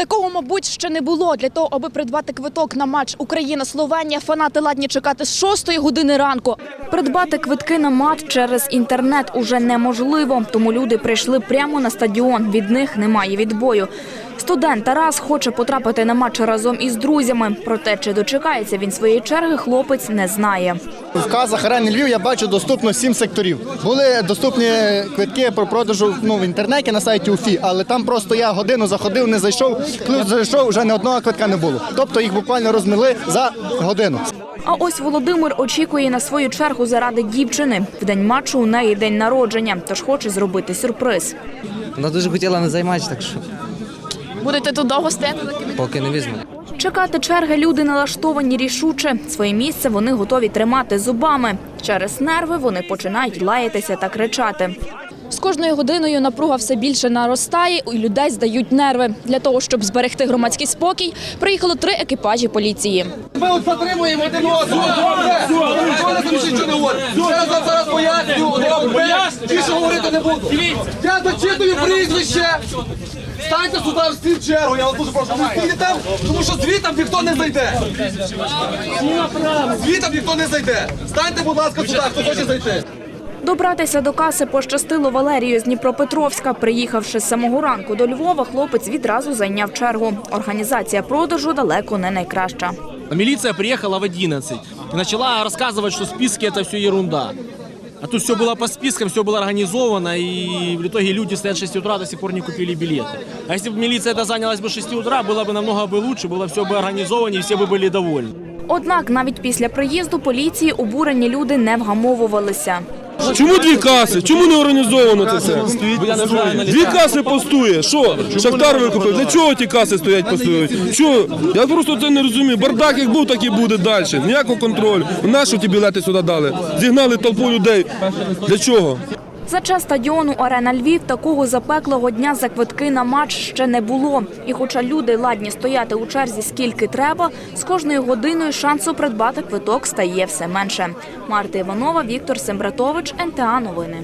Такого, мабуть, ще не було. Для того, аби придбати квиток на матч Україна-Словенія, фанати ладні чекати з 6 години ранку. Придбати квитки на матч через інтернет уже неможливо, тому люди прийшли прямо на стадіон. Від них немає відбою. Студент Тарас хоче потрапити на матч разом із друзями. Проте, чи дочекається він своєї черги, хлопець не знає. В казах арени Львів я бачу доступно сім секторів. Були доступні квитки про продажу ну, в інтернеті на сайті УФІ, але там просто я годину заходив, не зайшов. Коли зайшов, вже ні одного квитка не було. Тобто їх буквально розмили за годину. А ось Володимир очікує на свою чергу заради дівчини. В день матчу у неї день народження, тож хоче зробити сюрприз. Вона дуже хотіла на займатися, так що Будете тут довго стояти? поки не візьме. Чекати черги люди налаштовані рішуче. Своє місце вони готові тримати зубами. Через нерви вони починають лаятися та кричати. З кожною годиною напруга все більше наростає, і людей здають нерви. Для того, щоб зберегти громадський спокій, приїхало три екіпажі поліції. Ми от затримуємо один одного. Говорить. Зараз поясню. Добре? Більше говорити не буду. Я зачитую прізвище. Станьте сюди в чергу, я вас дуже прошу. Ви стійте там, тому що звітом ніхто не зайде. Звітом ніхто не зайде. Станьте, будь ласка, сюди, хто хоче зайти. Добратися до каси пощастило Валерію з Дніпропетровська. Приїхавши з самого ранку до Львова, хлопець відразу зайняв чергу. Організація продажу далеко не найкраща. Милиция приехала в 11 и начала рассказывать, что списки это все ерунда. А тут все было по спискам, все было организовано, и в итоге люди стоят с 6 утра до сих пор не купили билеты. А если бы милиция это занялась бы с 6 утра, было бы намного бы лучше, было все бы организовано, и все бы были довольны. Однак навіть після приїзду поліції обурені люди не вгамовувалися. Чому дві каси? Чому не організовано це все? Дві каси постує. Що? Шахтар викупив. Для чого ті каси стоять постують? Що? Я просто це не розумію. Бардак як був, так і буде далі. Ніякого контролю. Нащо ті білети сюди дали? Зігнали толпу людей. Для чого? За час стадіону Арена Львів такого запеклого дня за квитки на матч ще не було. І хоча люди ладні стояти у черзі скільки треба, з кожною годиною шансу придбати квиток стає все менше. Марта Іванова, Віктор Сембратович, НТА Новини.